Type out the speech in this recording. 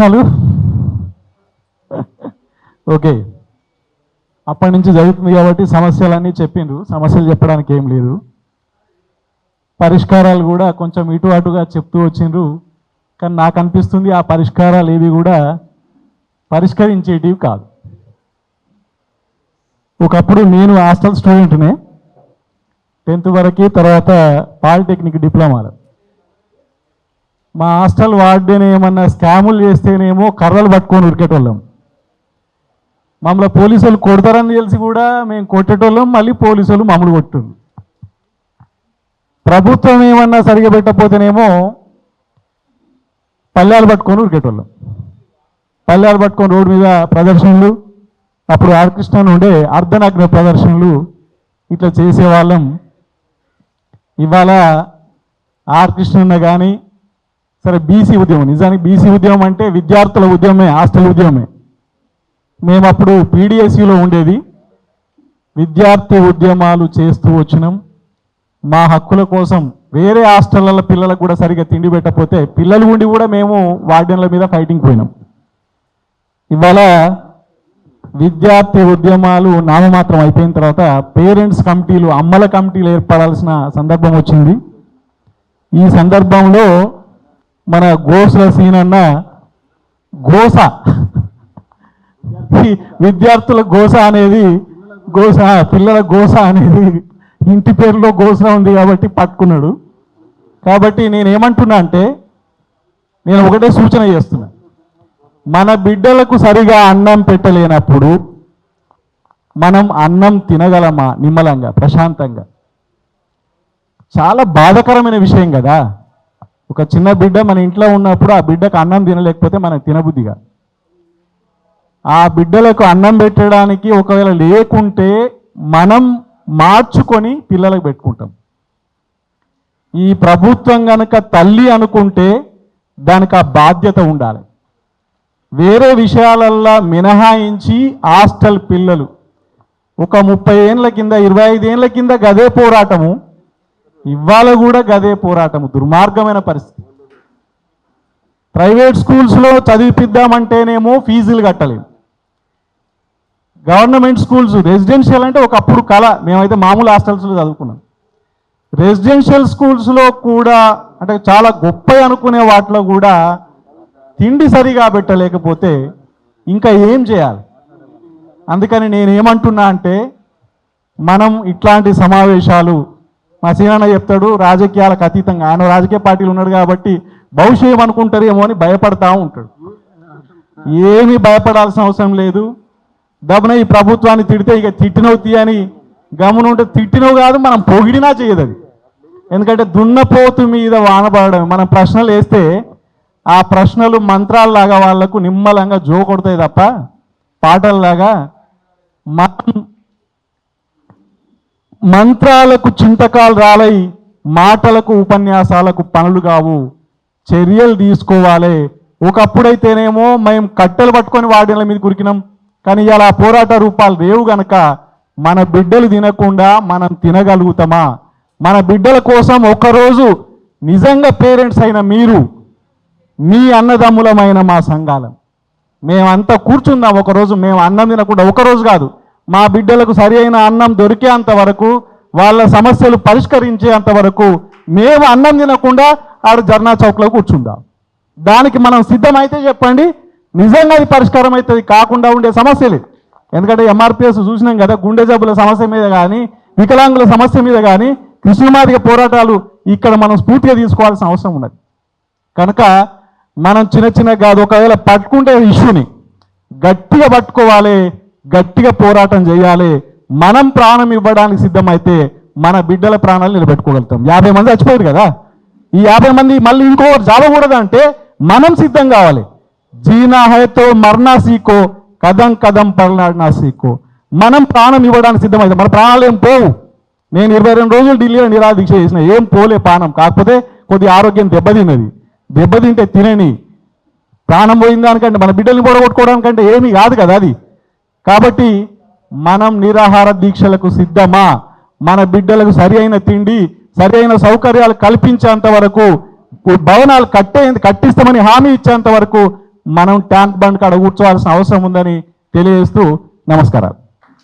కష్టాలు ఓకే. అప్పటి నుంచి జరుగుతుంది కాబట్టి సమస్యలన్నీ చెప్పిండ్రు. సమస్యలు చెప్పడానికి ఏం లేదు. పరిష్కారాలు కూడా కొంచెం ఇటు అటుగా చెప్తూ వచ్చిండ్రు. కానీ నాకు అనిపిస్తుంది ఆ పరిష్కారాలు ఏవి కూడా పరిష్కరించేటివి కాదు. ఒకప్పుడు నేను హాస్టల్ స్టూడెంట్నే. టెన్త్ వరకు తర్వాత పాలిటెక్నిక్ డిప్లొమాలో. మా హాస్టల్ వార్డెన్ ఏమన్నా స్కాములు చేస్తేనేమో కర్రలు పట్టుకొని ఉరికేటోళ్ళం. మమ్మల్ని పోలీసులు కొడతారని తెలిసి కూడా మేము కొట్టేటోళ్ళం మళ్ళీ పోలీసులు మమ్మల్ని కొట్టుండ్రు. ప్రభుత్వం ఏమన్నా సరిగా పెట్టకపోతేనేమో పల్లెలు పట్టుకొని ఉరికేటోళ్ళం. పల్లెలు పట్టుకొని రోడ్డు మీద ప్రదర్శనలు అప్పుడు ఆర్కృష్ణ ఉండే అర్ధనగ్న ప్రదర్శనలు ఇట్లా చేసేవాళ్ళం. ఇవాళ ఆర్ కానీ సరే బీసీ ఉద్యమం. నిజానికి బీసీ ఉద్యమం అంటే విద్యార్థుల ఉద్యమమే హాస్టల్ ఉద్యమమే. మేము అప్పుడు పీడిఎస్సిలో ఉండేది. విద్యార్థి ఉద్యమాలు చేస్తూ వచ్చినాం. మా హక్కుల కోసం వేరే హాస్టళ్ళ పిల్లలకు కూడా సరిగ్గా తిండి పెట్టకపోతే పిల్లలు ఉండి కూడా మేము వార్డెన్ల మీద ఫైటింగ్ పోయినాం. ఇవాళ విద్యార్థి ఉద్యమాలు నామమాత్రం అయిపోయిన తర్వాత పేరెంట్స్ కమిటీలు అమ్మల కమిటీలు ఏర్పడాల్సిన సందర్భం వచ్చింది. ఈ సందర్భంలో మన గోసల సీనన్న గోస విద్యార్థుల గోస అనేది గోస పిల్లల గోస అనేది ఇంటి పేరులో గోస ఉంది కాబట్టి పట్టుకున్నాడు. కాబట్టి నేనేమంటున్నా అంటే నేను ఒకటే సూచన చేస్తున్నా. మన బిడ్డలకు సరిగా అన్నం పెట్టలేనప్పుడు మనం అన్నం తినగలమా? నిమ్మలంగా ప్రశాంతంగా. చాలా బాధకరమైన విషయం కదా. ఒక చిన్న బిడ్డ మన ఇంట్లో ఉన్నప్పుడు ఆ బిడ్డకు అన్నం తినలేకపోతే మనకు తినబుద్దిగా ఆ బిడ్డలకు అన్నం పెట్టడానికి ఒకవేళ లేకుంటే మనం మార్చుకొని పిల్లలకు పెట్టుకుంటాం. ఈ ప్రభుత్వం కనుక తల్లి అనుకుంటే దానికి ఆ బాధ్యత ఉండాలి. వేరే విషయాలల్లో మినహాయించి హాస్టల్ పిల్లలు. ఒక ముప్పై ఏండ్ల కింద ఇరవై ఐదు ఏండ్ల కింద గదే పోరాటము. ఇవాళ కూడా గదే పోరాటము దుర్మార్గమైన పరిస్థితి. ప్రైవేట్ స్కూల్స్లో చదివిపిద్దామంటేనేమో ఫీజులు కట్టలేము. గవర్నమెంట్ స్కూల్స్ రెసిడెన్షియల్ అంటే ఒకప్పుడు కళ మేమైతే మామూలు హాస్టల్స్లో చదువుకున్నాం. రెసిడెన్షియల్ స్కూల్స్లో కూడా అంటే చాలా గొప్ప అనుకునే వాటిలో కూడా తిండి సరిగా పెట్టలేకపోతే ఇంకా ఏం చేయాలి? అందుకని నేనేమంటున్నా అంటే మనం ఇట్లాంటి సమావేశాలు మా సీనన్న చెప్తాడు రాజకీయాలకు అతీతంగా. ఆయన రాజకీయ పార్టీలు ఉన్నాడు కాబట్టి భవిష్యత్ అనుకుంటారేమో అని భయపడతా ఉంటాడు. ఏమీ భయపడాల్సిన అవసరం లేదు. దబున ఈ ప్రభుత్వాన్ని తిడితే ఇక తిట్టినవు తీయని గమనుంటే తిట్టినవు కాదు మనం పొగిడినా చేయదు అది. ఎందుకంటే దున్నపోతు మీద వానపడడం మనం ప్రశ్నలు వేస్తే ఆ ప్రశ్నలు మంత్రాల్లాగా వాళ్ళకు నిమ్మలంగా జో కొడతాయి తప్ప పాటల్లాగా మనం మంత్రాలకు చింతకాలు రాలై మాటలకు ఉపన్యాసాలకు పనులు కావు. చర్యలు తీసుకోవాలి. ఒకప్పుడైతేనేమో మేము కట్టెలు పట్టుకొని వాడిన మీద కురికినాం. కానీ ఇలా పోరాట రూపాలు లేవు గనక మన బిడ్డలు తినకుండా మనం తినగలుగుతామా? మన బిడ్డల కోసం ఒకరోజు నిజంగా పేరెంట్స్ అయిన మీరు మీ అన్నదమ్ములమైన మా సంఘాలం. మేమంతా కూర్చుందాం ఒకరోజు. మేము అన్నం తినకుండా ఒకరోజు కాదు. మా బిడ్డలకు సరి అయిన అన్నం దొరికేంత వరకు వాళ్ళ సమస్యలు పరిష్కరించేంత వరకు మేము అన్నం తినకుండా ఆడ జర్నా చౌక్లో కూర్చుందాం దానికి మనం సిద్ధమైతే చెప్పండి నిజంగా అది పరిష్కారం అవుతుంది కాకుండా ఉండే సమస్యలు ఎందుకంటే ఎంఆర్పిఎస్ చూసినాం కదా గుండె జబ్బుల సమస్య మీద కానీ వికలాంగుల సమస్య మీద కానీ కృష్ణమాదిక పోరాటాలు ఇక్కడ మనం స్ఫూర్తిగా తీసుకోవాల్సిన అవసరం ఉన్నది. కనుక మనం చిన్న చిన్న కాదు ఒకవేళ పట్టుకుంటే ఇష్యూని గట్టిగా పట్టుకోవాలి. గట్టిగా పోరాటం చేయాలి. మనం ప్రాణం ఇవ్వడానికి సిద్ధమైతే మన బిడ్డల ప్రాణాలు నిలబెట్టుకోగలుగుతాం. యాభై మంది చచ్చిపోయారు కదా? ఈ యాభై మంది మళ్ళీ ఇంకొకరు చావకూడదంటే మనం సిద్ధం కావాలి. జీనా హైతో మర్నా సీకో కదం కదం పర్నా సీకో. మనం ప్రాణం ఇవ్వడానికి సిద్ధమైతే మన ప్రాణాలు ఏం పోవు. నేను ఇరవై రెండు రోజులు ఢిల్లీలో నిరాదీక్ష చేసిన ఏం పోలే ప్రాణం. కాకపోతే కొద్ది ఆరోగ్యం దెబ్బతిన్నది. దెబ్బతింటే తినని. ప్రాణం పోయిన దానికంటే మన బిడ్డల్ని పొడగొట్టుకోవడానికంటే ఏమీ కాదు కదా అది. కాబట్టి మనం నిరాహార దీక్షలకు సిద్ధమా? మన బిడ్డలకు సరి అయిన తిండి సరి అయిన సౌకర్యాలు కల్పించేంత వరకు భవనాలు కట్టే కట్టిస్తామని హామీ ఇచ్చేంత వరకు మనం ట్యాంక్ బండ్ కాడ కూర్చోవాల్సిన అవసరం ఉందని తెలియజేస్తూ నమస్కారాలు.